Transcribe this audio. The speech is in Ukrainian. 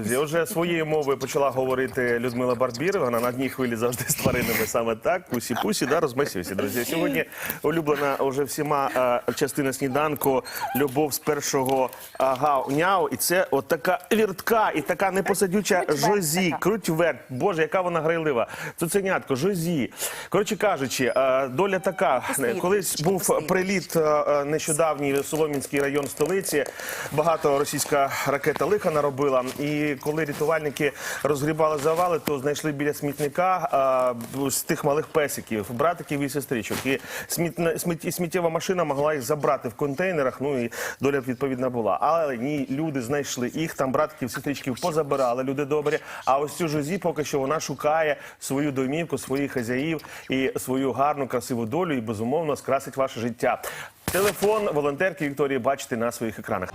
Вже своєю мовою почала говорити Людмила Барбір. Вона на одній хвилі завжди з тваринами саме так. Пусі-пусі, да, розмесюсі. Друзі, сьогодні улюблена уже всіма е, частина сніданку любов з першого а, гау-няу. І це от така віртка і така непосадюча Жозі. Круть вверх. Боже, яка вона грайлива. Цуценятко, Жозі. Коротше кажучи, е, доля така. Колись був приліт е, е, нещодавній в Солом'янський район столиці. Багато російська ракета лиха наробила. І коли рятувальники розгрібали завали, то знайшли біля смітника е, з тих малих песиків, братиків і сестричок. І смітна- сміт- сміттєва машина могла їх забрати в контейнерах. Ну і доля відповідна була. Але ні, люди знайшли їх. Там братиків, сестричків позабирали. Люди добрі. А ось цю жозі поки що вона шукає свою домівку, своїх хазяїв і свою гарну, красиву долю, і безумовно скрасить ваше життя. Телефон волонтерки Вікторії бачите на своїх екранах.